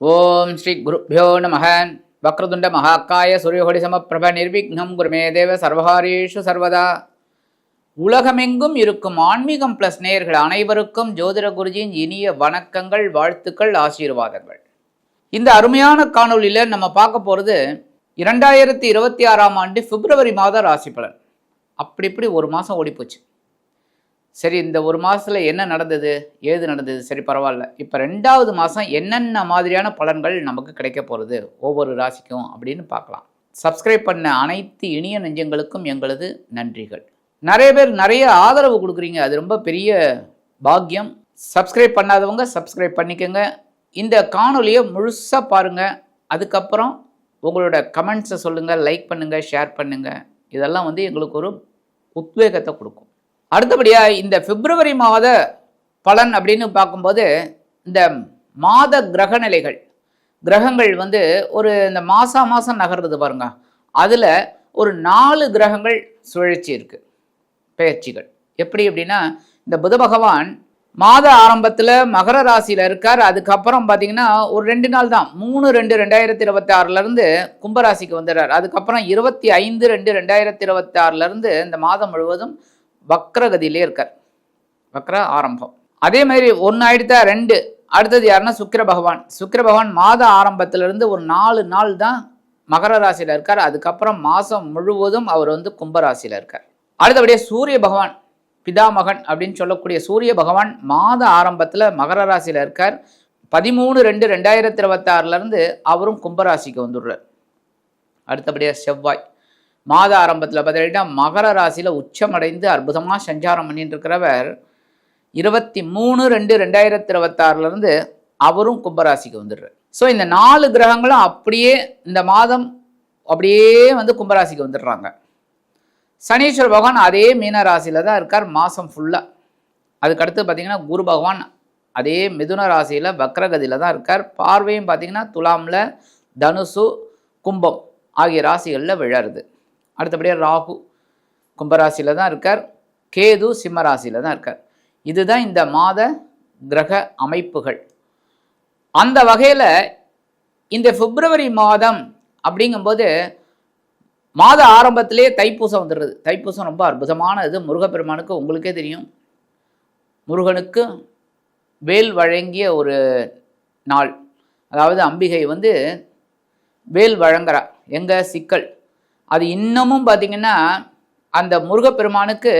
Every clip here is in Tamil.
ஓம் ஸ்ரீ குருப்பியோ நம வக்ரதுண்ட மகாக்காய சூரியகொடி சமப்பிரப நிர்விக்னம் குருமே தேவ சர்வகாரீஷு சர்வதா. உலகமெங்கும் இருக்கும் ஆன்மீகம் பிளஸ் நேயர்கள் அனைவருக்கும் ஜோதிட குருஜியின் இனிய வணக்கங்கள் வாழ்த்துக்கள் ஆசீர்வாதங்கள். இந்த அருமையான காணொளியில் நம்ம பார்க்க போகிறது இரண்டாயிரத்தி இருபத்தி ஆறாம் ஆண்டு பிப்ரவரி மாத ராசி பலன். அப்படி இப்படி ஒரு மாதம் ஓடிப்போச்சு. சரி இந்த ஒரு மாதத்தில் என்ன நடந்தது? ஏது நடந்தது? சரி பரவாயில்ல. இப்போ ரெண்டாவது மாதம் என்னென்ன மாதிரியான பலன்கள் நமக்கு கிடைக்க போகிறது ஒவ்வொரு ராசிக்கும் அப்படின்னு பார்க்கலாம். சப்ஸ்கிரைப் பண்ண அனைத்து இனிய நெஞ்சங்களுக்கும் எங்களது நன்றிகள். நிறைய பேர் நிறைய ஆதரவு கொடுக்குறீங்க. அது ரொம்ப பெரிய பாக்கியம். சப்ஸ்கிரைப் பண்ணாதவங்க சப்ஸ்கிரைப் பண்ணிக்கோங்க. இந்த காணொலியை முழுசாக பாருங்கள் அதுக்கப்புறம் உங்களோட கமெண்ட்ஸை சொல்லுங்கள் லைக் பண்ணுங்கள் ஷேர் பண்ணுங்கள் இதெல்லாம் வந்து எங்களுக்கு ஒரு உத்வேகத்தை கொடுக்கும். அடுத்தபடியாக இந்த பிப்ரவரி மாத பலன் அப்படின்னு பார்க்கும்போது இந்த மாத கிரக நிலைகள் கிரகங்கள் வந்து ஒரு இந்த மாதம் மாதம் நகர்றது பாருங்க. அதில் ஒரு நாலு கிரகங்கள் சுழற்சி இருக்குது பெயர்ச்சிகள் எப்படி அப்படின்னா இந்த புத பகவான் மாத ஆரம்பத்தில் மகர ராசியில் இருக்கார். அதுக்கப்புறம் பார்த்தீங்கன்னா ஒரு ரெண்டு நாள் தான். மூணு ரெண்டு ரெண்டாயிரத்தி இருபத்தி ஆறுலேருந்து கும்பராசிக்கு வந்துடுறார். அதுக்கப்புறம் இருபத்தி ஐந்து ரெண்டு ரெண்டாயிரத்தி இருபத்தி ஆறுலேருந்து இந்த மாதம் முழுவதும் வக்ரகதியிலே இருக்கார். வக்ர ஆரம்பம். அதே மாதிரி ஒன்று ஆயிடுத்தா ரெண்டு. அடுத்தது யாருன்னா சுக்கிர பகவான். சுக்கிர பகவான் மாத ஆரம்பத்திலிருந்து ஒரு நாலு நாள் தான் மகர ராசியில் இருக்கார். அதுக்கப்புறம் மாதம் முழுவதும் அவர் வந்து கும்பராசியில் இருக்கார். அடுத்தபடியே சூரிய பகவான் பிதாமகன் அப்படின்னு சொல்லக்கூடிய சூரிய பகவான் மாத ஆரம்பத்தில் மகர ராசியில் இருக்கார். பதிமூணு ரெண்டு ரெண்டாயிரத்தி இருபத்தாறுலேருந்து அவரும் கும்பராசிக்கு வந்துடுறார். அடுத்தபடியாக செவ்வாய். மாத ஆரம்பத்தில் பார்த்தீங்கன்னா மகர ராசியில் உச்சமடைந்து அற்புதமாக சஞ்சாரம் பண்ணிட்டு இருக்கிறவர் இருபத்தி மூணு ரெண்டு ரெண்டாயிரத்தி இருபத்தாறுலேருந்து அவரும் கும்பராசிக்கு வந்துடுறார். ஸோ இந்த நாலு கிரகங்களும் அப்படியே இந்த மாதம் அப்படியே வந்து கும்பராசிக்கு வந்துடுறாங்க. சனீஸ்வர பகவான் அதே மீன ராசியில் தான் இருக்கார் மாதம் ஃபுல்லாக அதுக்கடுத்து பார்த்தீங்கன்னா குரு பகவான் அதே மிதுன ராசியில் வக்ரகதியில் தான் இருக்கார். பார்வையும் பார்த்தீங்கன்னா துலாமில் தனுசு கும்பம் ஆகிய ராசிகளில் விழருது. அடுத்தபடியாக ராகு கும்பராசியில் தான் இருக்கார். கேது சிம்மராசியில் தான் இருக்கார். இதுதான் இந்த மாத கிரக அமைப்புகள். அந்த வகையில் இந்த பிப்ரவரி மாதம் அப்படிங்கும்போது மாத ஆரம்பத்திலே தைப்பூசம் வந்துடுறது. தைப்பூசம் ரொம்ப அற்புதமான இது. முருகப்பெருமானுக்கு உங்களுக்கே தெரியும். முருகனுக்கு வேல் வழங்கிய ஒரு நாள். அதாவது அம்பிகை வந்து வேல் வழங்குறா. எங்கள் சிக்கல்? அது இன்னமும் பார்த்தீங்கன்னா அந்த முருகப்பெருமானுக்கு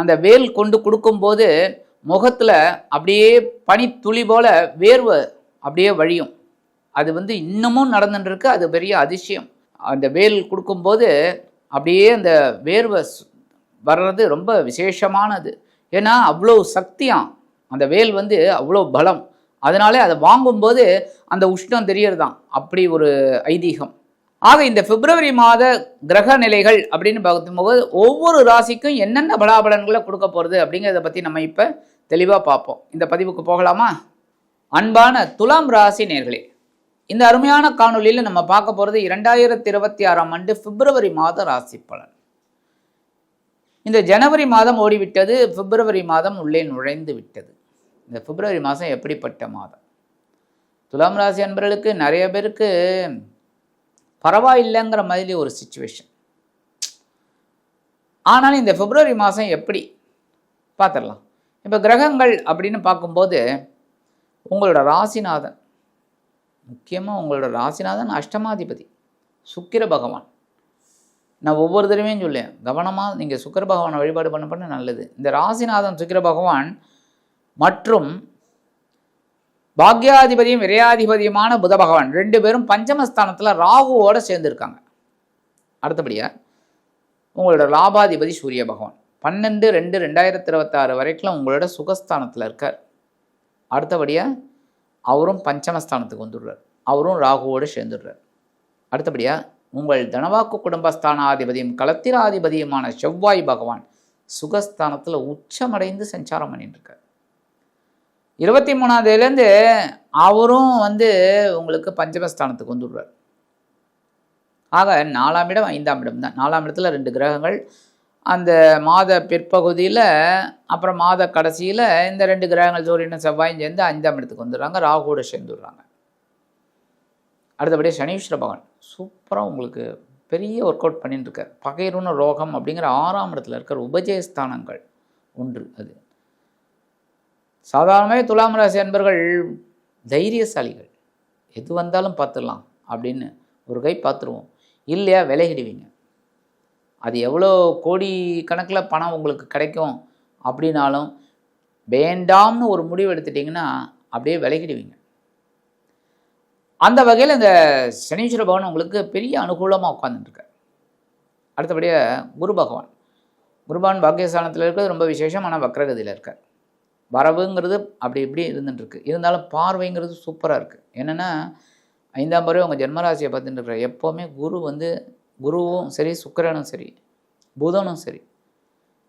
அந்த வேல் கொண்டு கொடுக்கும்போது முகத்தில் அப்படியே பனித்துளி போல வேர்வை அப்படியே வழியும். அது வந்து இன்னமும் நடந்துட்டுருக்கு அது பெரிய அதிசயம். அந்த வேல் கொடுக்கும்போது அப்படியே அந்த வேர்வை வர்றது ரொம்ப விசேஷமானது. ஏன்னா அவ்வளோ சக்தியாம். அந்த வேல் வந்து அவ்வளோ பலம். அதனாலே அதை வாங்கும்போது அந்த உஷ்ணம் தெரியறதான் அப்படி ஒரு ஐதீகம். ஆக இந்த பிப்ரவரி மாத கிரக நிலைகள் அப்படின்னு பார்க்கும்போது ஒவ்வொரு ராசிக்கும் என்னென்ன பலாபலன்களை கொடுக்க போகிறது அப்படிங்கிறத பற்றி நம்ம இப்போ தெளிவாக பார்ப்போம். இந்த பதிவுக்கு போகலாமா? அன்பான துலாம் ராசி நேர்களே இந்த அருமையான காணொளியில் நம்ம பார்க்க போகிறது இரண்டாயிரத்தி இருபத்தி ஆறாம் ஆண்டு பிப்ரவரி மாத ராசி பலன். இந்த ஜனவரி மாதம் ஓடிவிட்டது பிப்ரவரி மாதம் உள்ளே நுழைந்து விட்டது. இந்த பிப்ரவரி மாதம் எப்படிப்பட்ட மாதம்? துலாம் ராசி அன்பர்களுக்கு நிறைய பேருக்கு பரவாயில்லைங்கிற மாதிரி ஒரு சுச்சுவேஷன் ஆனாலும் இந்த பிப்ரவரி மாதம் எப்படி? பார்த்துடலாம். இப்போ கிரகங்கள் அப்படின்னு பார்க்கும்போது உங்களோட ராசிநாதன் முக்கியமாக உங்களோட ராசிநாதன் அஷ்டமாதிபதி சுக்கிர பகவான். நான் ஒவ்வொரு தடவையும் சொல்லேன் கவனமாக நீங்கள் சுக்கிர பகவானை வழிபாடு பண்ண பண்ண நல்லது. இந்த ராசிநாதன் சுக்கிர பகவான் மற்றும் பாக்யாதிபதியும் விரையாதிபதியுமான புத பகவான் ரெண்டு பேரும் பஞ்சமஸ்தானத்தில் ராகுவோடு சேர்ந்துருக்காங்க. அடுத்தபடியாக உங்களோட லாபாதிபதி சூரிய பகவான் பன்னெண்டு ரெண்டு ரெண்டாயிரத்தி இருபத்தாறு வரைக்கும் உங்களோட சுகஸ்தானத்தில் இருக்கார். அடுத்தபடியாக அவரும் பஞ்சமஸ்தானத்துக்கு வந்துடுறார். அவரும் ராகுவோடு சேர்ந்துடுறார். அடுத்தபடியாக உங்கள் தனவாக்கு குடும்பஸ்தானாதிபதியும் களத்திராதிபதியுமான செவ்வாய் பகவான் சுகஸ்தானத்தில் உச்சமடைந்து சஞ்சாரம் பண்ணிட்டு இருக்கார். இருபத்தி மூணாம் அவரும் வந்து உங்களுக்கு பஞ்சமஸ்தானத்துக்கு வந்துடுறார் ஆக நாலாம் இடம் ஐந்தாம் இடம் தான். நாலாம் இடத்துல ரெண்டு கிரகங்கள். அந்த மாத பிற்பகுதியில் அப்புறம் மாத கடைசியில் இந்த ரெண்டு கிரகங்கள் சூரியனும் செவ்வாயும் சேர்ந்து ஐந்தாம் இடத்துக்கு வந்துடுறாங்க. ராகுவோட சேர்ந்துடுறாங்க அடுத்தபடியாக சனீஸ்வர பகவான். சூப்பராக உங்களுக்கு பெரிய ஒர்க் அவுட் பண்ணிட்டுருக்கார். பகைருண ரோகம் அப்படிங்கிற ஆறாம் இடத்துல இருக்கிற உபஜயஸ்தானங்கள் ஒன்று அது. சாதாரணமாகவே துலாம் ராசி அன்பர்கள் தைரியசாலிகள். எது வந்தாலும் பார்த்துடலாம் அப்படின்னு ஒரு கை பார்த்துருவோம். இல்லையா விலகிடுவீங்க. அது எவ்வளோ கோடி கணக்கில் பணம் உங்களுக்கு கிடைக்கும் அப்படின்னாலும் வேண்டாம்னு ஒரு முடிவு எடுத்துட்டிங்கன்னா அப்படியே விலகிடுவீங்க. அந்த வகையில் இந்த சனீஸ்வர பகவான் உங்களுக்கு பெரிய அனுகூலமாக உட்காந்துட்டுருக்கார் அடுத்தபடியாக குரு பகவான். குருபகவான் பாக்கியஸ்தானத்தில் இருக்கிறது ரொம்ப விசேஷமான ஆனால் வக்ரகதியில் இருக்கார். வரவுங்கிறது அப்படி இப்படி இருந்துட்டுருக்கு. இருந்தாலும் பார்வைங்கிறது சூப்பராக இருக்குது என்னென்னா ஐந்தாம் பறவை உங்கள் ஜென்மராசியை பார்த்துட்டு இருக்கிற எப்போவுமே குரு வந்து குருவும் சரி சுக்கரனும் சரி புதனும் சரி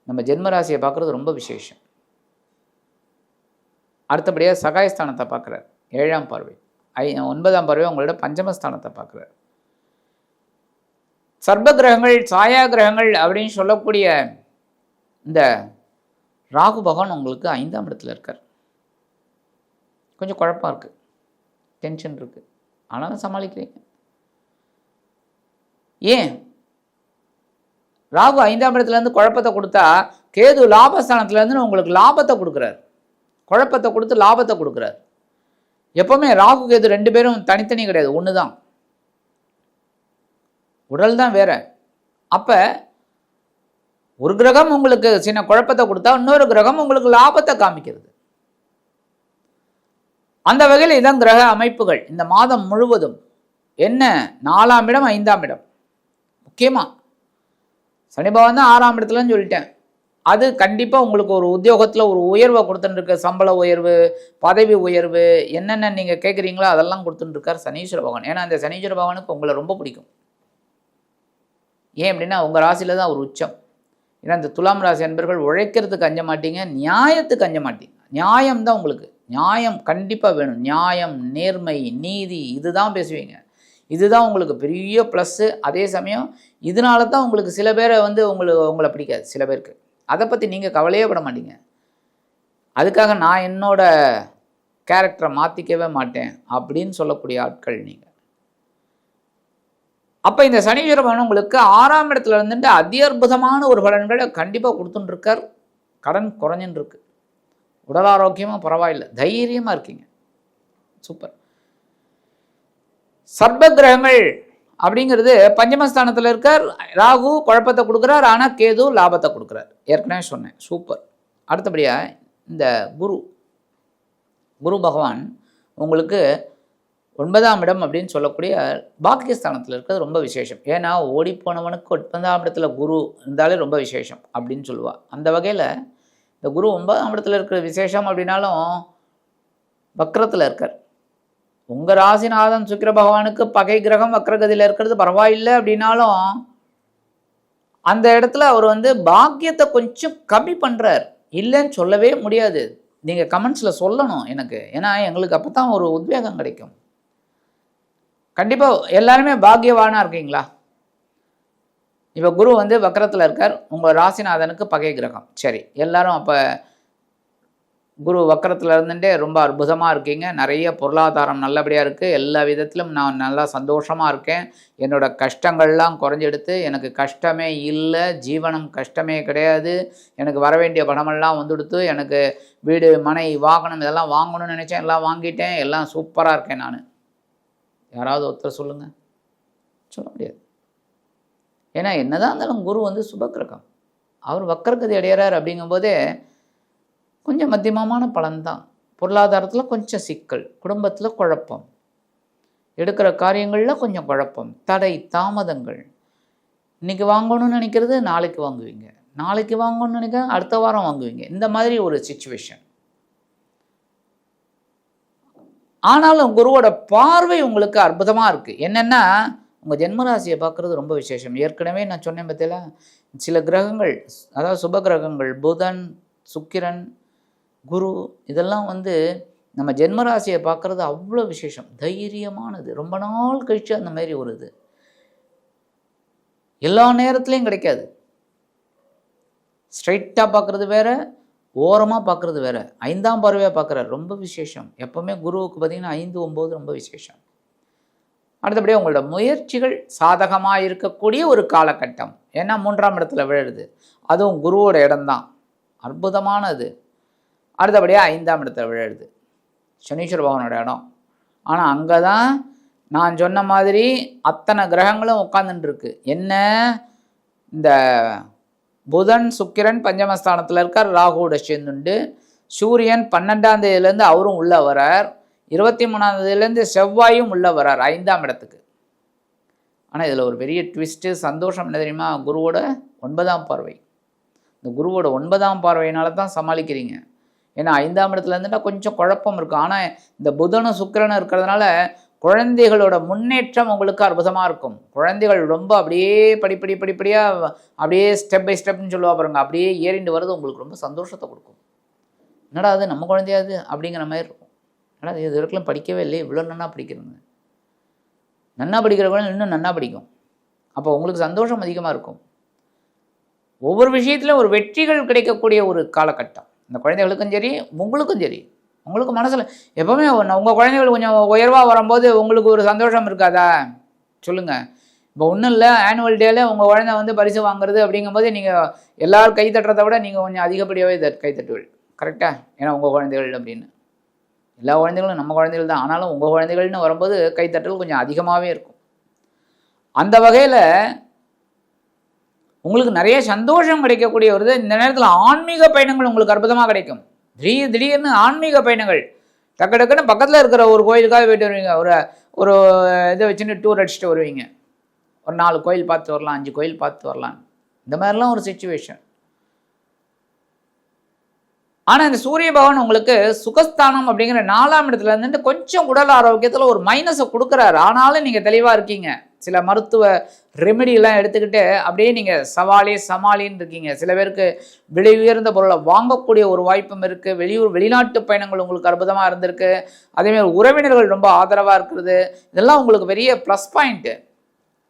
நம்ம ஜென்மராசியை பார்க்குறது ரொம்ப விசேஷம். அடுத்தபடியாக சகாயஸ்தானத்தை பார்க்குறார். ஏழாம் பார்வை. ஐ ஒன்பதாம் பார்வை உங்களோட பஞ்சமஸ்தானத்தை பார்க்குறார். சர்ப கிரகங்கள் சாயா கிரகங்கள் அப்படின்னு சொல்லக்கூடிய இந்த ராகு பகவான் உங்களுக்கு ஐந்தாம் இடத்துல இருக்கார். கொஞ்சம் குழப்பம் இருக்குது டென்ஷன் இருக்குது ஆனாலும் சமாளிக்கிறீங்க. ஏன்? ராகு ஐந்தாம் இடத்துலேருந்து குழப்பத்தை கொடுத்தா கேது லாபஸ்தானத்துலேருந்து உங்களுக்கு லாபத்தை கொடுக்குறார். குழப்பத்தை கொடுத்து லாபத்தை கொடுக்குறார். எப்போவுமே ராகு கேது ரெண்டு பேரும் தனித்தனி கிடையாது. ஒன்று தான் உடல் தான் வேற. அப்போ ஒரு கிரகம் உங்களுக்கு சின்ன குழப்பத்தை கொடுத்தா இன்னொரு கிரகம் உங்களுக்கு லாபத்தை காமிக்கிறது. அந்த வகையில் இதான் கிரக அமைப்புகள். இந்த மாதம் முழுவதும் என்ன? நாலாம் இடம் ஐந்தாம் இடம். முக்கியமாக சனி பகவான் தான் ஆறாம் இடத்துலன்னு சொல்லிட்டேன். அது கண்டிப்பாக உங்களுக்கு ஒரு உத்தியோகத்தில் ஒரு உயர்வை கொடுத்துட்டுருக்கு. சம்பள உயர்வு பதவி உயர்வு என்னென்ன நீங்கள் கேட்குறீங்களோ அதெல்லாம் கொடுத்துட்டுருக்கார் சனீஸ்வர பகவான். ஏன்னா அந்த சனீஸ்வர பகவானுக்கு உங்களை ரொம்ப பிடிக்கும். ஏன் அப்படின்னா உங்கள் ராசியில் தான் ஒரு உச்சம். ஏன்னா இந்த துலாம் ராசி அன்பர்கள் உழைக்கிறதுக்கு அஞ்ச மாட்டீங்க நியாயத்துக்கு அஞ்ச மாட்டீங்க. நியாயம் தான் உங்களுக்கு. நியாயம் கண்டிப்பாக வேணும். நியாயம் நேர்மை நீதி இதுதான் பேசுவீங்க. இதுதான் உங்களுக்கு பெரிய ப்ளஸ்ஸு அதே சமயம் இதனால தான் உங்களுக்கு சில பேரை வந்து உங்களுக்கு உங்களை பிடிக்காது சில பேருக்கு. அதை பற்றி நீங்கள் கவலையே பட மாட்டீங்க. அதுக்காக நான் என்னோட கேரக்டரை மாற்றிக்கவே மாட்டேன் அப்படின்னு சொல்லக்கூடிய ஆட்கள் நீங்கள் அப்போ இந்த சனீஸ்வர பகவான் உங்களுக்கு ஆறாம் இடத்துல இருந்துட்டு அதி அற்புதமான ஒரு பலன்களை கண்டிப்பாக கொடுத்துட்டுருக்கார். கடன் குறைஞ்சுன்னு இருக்கு உடல் ஆரோக்கியமாக பரவாயில்லை. தைரியமாக இருக்கீங்க. சூப்பர். சர்ப கிரகங்கள் அப்படிங்கிறது பஞ்சமஸ்தானத்தில் இருக்கார். ராகு குழப்பத்தை கொடுக்குறார். ஆனால் கேது லாபத்தை கொடுக்குறார். ஏற்கனவே சொன்னேன். சூப்பர். அடுத்தபடியாக இந்த குரு குரு பகவான் உங்களுக்கு ஒன்பதாம் இடம் அப்படின்னு சொல்லக்கூடிய பாக்கியஸ்தானத்தில் இருக்கிறது ரொம்ப விசேஷம். ஏன்னா ஓடிப்போனவனுக்கு ஒன்பதாம் இடத்துல குரு இருந்தாலே ரொம்ப விசேஷம் அப்படின்னு சொல்லுவாள் அந்த வகையில் இந்த குரு ஒன்பதாம் இடத்துல இருக்கிற விசேஷம் அப்படின்னாலும் வக்ரத்தில் இருக்கார். உங்கள் ராசிநாதன் சுக்கிர பகவானுக்கு பகை கிரகம் வக்ரகதியில் இருக்கிறது பரவாயில்லை அப்படின்னாலும் அந்த இடத்துல அவர் வந்து பாக்கியத்தை கொஞ்சம் கம்மி பண்ணுறார் இல்லைன்னு சொல்லவே முடியாது. நீங்கள் கமெண்ட்ஸில் சொல்லணும் எனக்கு. ஏன்னா எங்களுக்கு அப்போ தான் ஒரு உத்வேகம் கிடைக்கும். கண்டிப்பாக எல்லாருமே பாக்கியவானாக இருக்கீங்களா? இப்போ குரு வந்து வக்கரத்தில் இருக்கார். உங்கள் ராசிநாதனுக்கு பகை கிரகம். சரி எல்லாரும் அப்போ குரு வக்கரத்தில் இருந்துட்டே ரொம்ப அற்புதமாக இருக்கீங்க. நிறைய பொருளாதாரம் நல்லபடியாக இருக்குது எல்லா விதத்திலும் நான் நல்லா சந்தோஷமாக இருக்கேன். என்னோடய கஷ்டங்கள்லாம் குறைஞ்செடுத்து எனக்கு கஷ்டமே இல்லை ஜீவனம் கஷ்டமே கிடையாது. எனக்கு வர வேண்டிய பணமெல்லாம் வந்துடுத்து எனக்கு வீடு மனை வாகனம் இதெல்லாம் வாங்கணும்னு நினச்சேன். எல்லாம் வாங்கிட்டேன். எல்லாம் சூப்பராக இருக்கேன் நான். யாராவது ஒருத்தர் சொல்லுங்கள் சொல்ல முடியாது. ஏன்னா என்னதான் இருந்தாலும் குரு வந்து சுபக்கிரகம். அவர் வக்கரகதி அடையிறார் அப்படிங்கும்போதே கொஞ்சம் மத்தியமமான பலன்தான். பொருளாதாரத்தில் கொஞ்சம் சிக்கல் குடும்பத்தில் குழப்பம். எடுக்கிற காரியங்களில் கொஞ்சம் குழப்பம் தடை தாமதங்கள். இன்றைக்கி வாங்கணும்னு நினைக்கிறது நாளைக்கு வாங்குவீங்க. நாளைக்கு வாங்கணும்னு நினைக்க அடுத்த வாரம் வாங்குவீங்க. இந்த மாதிரி ஒரு சுச்சுவேஷன் ஆனாலும் குருவோட பார்வை உங்களுக்கு அற்புதமாக இருக்குது என்னென்னா உங்கள் ஜென்மராசியை பார்க்குறது ரொம்ப விசேஷம். ஏற்கனவே நான் சொன்னேன் பற்றியில சில கிரகங்கள் அதாவது சுப கிரகங்கள் புதன் சுக்கிரன் குரு இதெல்லாம் வந்து நம்ம ஜென்மராசியை பார்க்குறது அவ்வளோ விசேஷம். தைரியமானது. ரொம்ப நாள் கழித்து அந்த மாதிரி ஒரு இது. எல்லா நேரத்துலையும் கிடைக்காது. ஸ்ட்ரைட்டாக பார்க்குறது வேறு ஓரமாக பார்க்குறது வேற. ஐந்தாம் பார்வையாக பார்க்குறாரு ரொம்ப விசேஷம். எப்போவுமே குருவுக்கு பார்த்திங்கன்னா ஐந்து ஒம்பது ரொம்ப விசேஷம். அடுத்தபடியாக உங்களோட முயற்சிகள் சாதகமாக இருக்கக்கூடிய ஒரு காலகட்டம். ஏன்னா மூன்றாம் இடத்துல விழுது அதுவும் குருவோட இடம்தான். அற்புதமானது. அடுத்தபடியாக ஐந்தாம் இடத்துல விழுது சனீஸ்வர பகவானோட இடம். ஆனால் அங்கே தான் நான் சொன்ன மாதிரி அத்தனை கிரகங்களும் உட்காந்துட்டுருக்கு என்ன? இந்த புதன் சுக்கிரன் பஞ்சமஸ்தானத்தில் இருக்கார் ராகுவோட சேர்ந்துண்டு. சூரியன் பன்னெண்டாம் தேதியிலேருந்து அவரும் உள்ளே வரார். இருபத்தி மூணாம் தேதியிலேருந்து செவ்வாயும் உள்ள வரார் ஐந்தாம் இடத்துக்கு. ஆனால் இதில் ஒரு பெரிய ட்விஸ்ட்டு சந்தோஷம் என்ன தெரியுமா? குருவோட ஒன்பதாம் பார்வை. இந்த குருவோட ஒன்பதாம் பார்வையினால தான் சமாளிக்கிறீங்க. ஏன்னா ஐந்தாம் இடத்துல இருந்துட்டா கொஞ்சம் குழப்பம் இருக்கும். ஆனால் இந்த புதனும் சுக்கிரனும் இருக்கிறதுனால குழந்தைகளோட முன்னேற்றம் உங்களுக்கு அற்புதமாக இருக்கும். குழந்தைகள் ரொம்ப அப்படியே படிப்படி படிப்படியாக அப்படியே ஸ்டெப் பை ஸ்டெப்னு சொல்லுவா பாருங்க. அப்படியே ஏறிண்டு வர்றது உங்களுக்கு ரொம்ப சந்தோஷத்தை கொடுக்கும். என்னடா அது நம்ம குழந்தையாது அப்படிங்கிற மாதிரி இருக்கும். என்னடா இது? வரைக்கும் படிக்கவே இல்லை இவ்வளோ நன்னா படிக்கிறேங்க நன்னா படிக்கிற குழந்தை இன்னும் நன்னா படிக்கும். அப்போ உங்களுக்கு சந்தோஷம் அதிகமாக இருக்கும். ஒவ்வொரு விஷயத்திலும் ஒரு வெற்றிகள் கிடைக்கக்கூடிய ஒரு காலகட்டம். இந்த குழந்தைகளுக்கும் சரி உங்களுக்கும் சரி. உங்களுக்கு மனசில் எப்போவுமே உங்கள் குழந்தைகள் கொஞ்சம் உயர்வாக வரும்போது உங்களுக்கு ஒரு சந்தோஷம் இருக்காதா? சொல்லுங்கள் இப்போ ஒன்றும் இல்லை ஆனுவல் டேல உங்கள் குழந்தை வந்து பரிசு வாங்குறது அப்படிங்கும்போது நீங்கள் எல்லாரும் கை தட்டுறதை விட நீங்கள் கொஞ்சம் அதிகப்படியாகவே இதை கை தட்டுவீள். கரெக்டாக ஏன்னா உங்கள் குழந்தைகள் அப்படின்னு. எல்லா குழந்தைகளும் நம்ம குழந்தைகள் தான். ஆனாலும் உங்கள் குழந்தைகள்னு வரும்போது கைத்தட்டல் கொஞ்சம் அதிகமாகவே இருக்கும். அந்த வகையில் உங்களுக்கு நிறைய சந்தோஷம் கிடைக்கக்கூடிய ஒரு இந்த நேரத்தில் ஆன்மீக பயணங்கள் உங்களுக்கு அற்புதமாக கிடைக்கும். திடீர் திடீர்னு ஆன்மீக பயணங்கள். டக்கு டக்குன்னு பக்கத்தில் இருக்கிற ஒரு கோயிலுக்காக போயிட்டு வருவீங்க. ஒரு ஒரு இதை வச்சுன்னு டூர் அடிச்சுட்டு வருவீங்க. ஒரு நாலு கோயில் பார்த்து வரலாம் அஞ்சு கோயில் பார்த்து வரலாம். இந்த மாதிரிலாம் ஒரு சுச்சுவேஷன் ஆனால் இந்த சூரிய பகவான் உங்களுக்கு சுகஸ்தானம் அப்படிங்கிற நாலாம் இடத்துல இருந்துட்டு கொஞ்சம் உடல் ஆரோக்கியத்தில் ஒரு மைனஸை கொடுக்குறாரு. ஆனாலும் நீங்கள் தெளிவாக இருக்கீங்க. சில மருத்துவ ரெமெடியெல்லாம் எடுத்துக்கிட்டு அப்படியே நீங்கள் சவாலே சமாளின்னு இருக்கீங்க. சில பேருக்கு விலை உயர்ந்த பொருளை வாங்கக்கூடிய ஒரு வாய்ப்பும் இருக்குது வெளியூர் வெளிநாட்டு பயணங்கள் உங்களுக்கு அற்புதமாக இருந்திருக்கு. அதேமாதிரி உறவினர்கள் ரொம்ப ஆதரவாக இருக்கிறது. இதெல்லாம் உங்களுக்கு பெரிய ப்ளஸ் பாயிண்ட்டு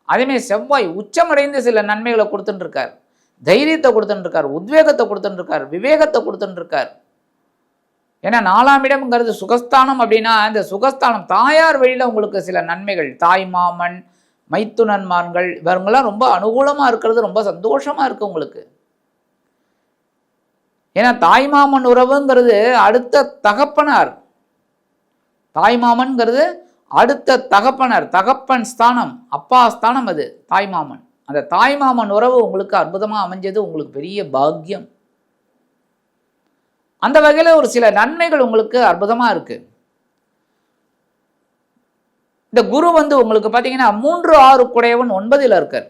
அதேமாதிரி செவ்வாய் உச்சமடைந்து சில நன்மைகளை கொடுத்துட்டுருக்கார். தைரியத்தை கொடுத்துட்டுருக்கார். உத்வேகத்தை கொடுத்துட்டுருக்கார். விவேகத்தை கொடுத்துட்டுருக்கார். ஏன்னா நாலாம் இடம்ங்கிறது சுகஸ்தானம் அப்படின்னா இந்த சுகஸ்தானம் தாயார் வழியில் உங்களுக்கு சில நன்மைகள். தாய் மாமன் மைத்துனன்மார்கள் இவங்கெல்லாம் ரொம்ப அனுகூலமாக இருக்கிறது ரொம்ப சந்தோஷமாக இருக்குது உங்களுக்கு. ஏன்னா தாய்மாமன் உறவுங்கிறது அடுத்த தகப்பனார். தாய்மாமன்கிறது அடுத்த தகப்பனர் தகப்பன் ஸ்தானம் அப்பா ஸ்தானம் அது தாய்மாமன். அந்த தாய்மாமன் உறவு உங்களுக்கு அற்புதமாக அமைஞ்சது உங்களுக்கு பெரிய பாக்கியம். அந்த வகையில் ஒரு சில நன்மைகள் உங்களுக்கு அற்புதமாக இருக்குது இந்த குரு வந்து உங்களுக்கு பார்த்தீங்கன்னா மூன்று ஆறு குடையவன் ஒன்பதில் இருக்கார்.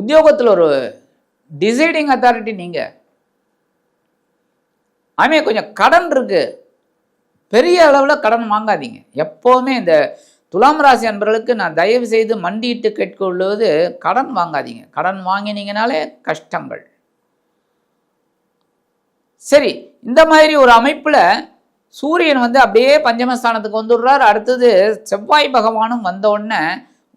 உத்தியோகத்தில் ஒரு டிசைடிங் அத்தாரிட்டி நீங்கள் ஆமே கொஞ்சம் கடன் இருக்கு. பெரிய அளவில் கடன் வாங்காதீங்க. எப்போவுமே இந்த துலாம் ராசி அன்பர்களுக்கு நான் தயவு செய்து மண்டியிட்டு கேட்கொள்வது கடன் வாங்காதீங்க. கடன் வாங்கினீங்கனாலே கஷ்டங்கள். சரி இந்த மாதிரி ஒரு அமைப்பில் சூரியன் வந்து அப்படியே பஞ்சமஸ்தானத்துக்கு வந்துடுறார். அடுத்தது செவ்வாய் பகவானும் வந்த உடனே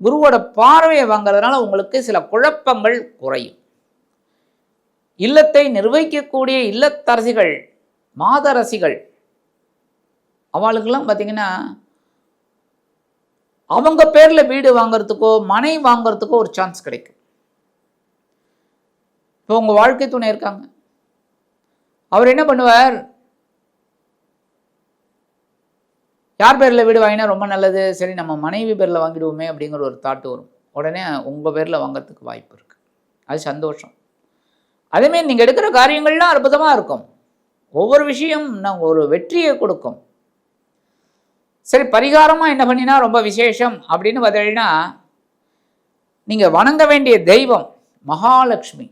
குருவோட பார்வையை வாங்குறதுனால உங்களுக்கு சில குழப்பங்கள் குறையும். இல்லத்தை நிர்வகிக்கக்கூடிய இல்லத்தரசிகள் மாதரசிகள் அவளுக்கெல்லாம் பார்த்தீங்கன்னா அவங்க பேரில் வீடு வாங்குறதுக்கோ மனை வாங்குறதுக்கோ ஒரு சான்ஸ் கிடைக்கும். இப்போ உங்கள் வாழ்க்கை துணை இருக்காங்க. அவர் என்ன பண்ணுவார்? யார் பேரில் வீடு வாங்கினா ரொம்ப நல்லது? சரி நம்ம மனைவி பேரில் வாங்கிடுவோமே அப்படிங்கிற ஒரு தாட்டு வரும். உடனே உங்கள் பேரில் வாங்கிறதுக்கு வாய்ப்பு இருக்குது அது சந்தோஷம். அதேமாரி நீங்கள் எடுக்கிற காரியங்கள்லாம் அற்புதமாக இருக்கும். ஒவ்வொரு விஷயம் நாங்கள் ஒரு வெற்றியை கொடுக்கும். சரி பரிகாரமாக என்ன பண்ணினா ரொம்ப விசேஷம் அப்படின்னு பார்த்தீங்கன்னா நீங்கள் வணங்க வேண்டிய தெய்வம் மகாலட்சுமி.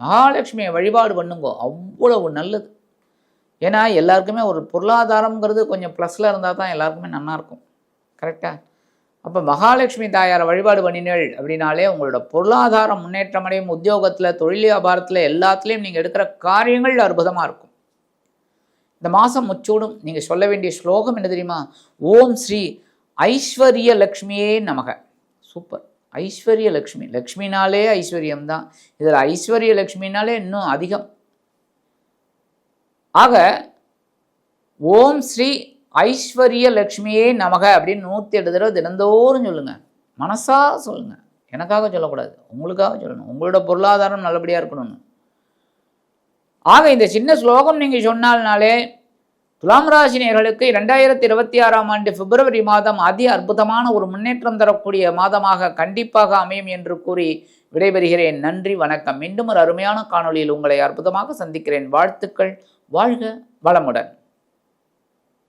மகாலட்சுமியை வழிபாடு பண்ணுங்க. அவ்வளவு நல்லது. ஏன்னா எல்லாருக்குமே ஒரு பொருளாதாரங்கிறது கொஞ்சம் ப்ளஸில் இருந்தால் தான் எல்லாருக்குமே நல்லாயிருக்கும். கரெக்டாக அப்போ மகாலட்சுமி தாயாரை வழிபாடு பண்ணினீள் அப்படின்னாலே உங்களோட பொருளாதாரம் முன்னேற்றம் அடையும் உத்தியோகத்தில் தொழில் வியாபாரத்தில் எல்லாத்துலேயும் நீங்கள் எடுக்கிற காரியங்கள் அற்புதமாக இருக்கும். இந்த மாதம் முச்சூடும். நீங்கள் சொல்ல வேண்டிய ஸ்லோகம் என்ன தெரியுமா? ஓம் ஸ்ரீ ஐஸ்வர்ய லக்ஷ்மியே நமக. சூப்பர். ஐஸ்வர்ய லக்ஷ்மி. லக்ஷ்மினாலே ஐஸ்வர்யம் தான் இதில் ஐஸ்வர்ய லக்ஷ்மினாலே இன்னும் அதிகம். ஆக ஓம் ஸ்ரீ ஐஸ்வர்ய லக்ஷ்மியே நமக அப்படின்னு நூற்றி எட்டு தடவை தினந்தோறும் சொல்லுங்கள் மனசாக சொல்லுங்கள் எனக்காக சொல்லக்கூடாது. உங்களுக்காக சொல்லணும். உங்களோட பொருளாதாரம் நல்லபடியாக இருக்கணும்னு. ஆக இந்த சின்ன ஸ்லோகம் நீங்கள் சொன்னால்னாலே துலாம் ராசினியர்களுக்கு இரண்டாயிரத்தி இருபத்தி ஆறாம் ஆண்டு பிப்ரவரி மாதம் அதி அற்புதமான ஒரு முன்னேற்றம் தரக்கூடிய மாதமாக கண்டிப்பாக அமையும் என்று கூறி விடைபெறுகிறேன். நன்றி வணக்கம். மீண்டும் ஒரு அருமையான காணொளியில் உங்களை அற்புதமாக சந்திக்கிறேன். வாழ்த்துக்கள். வாழ்க வளமுடன்.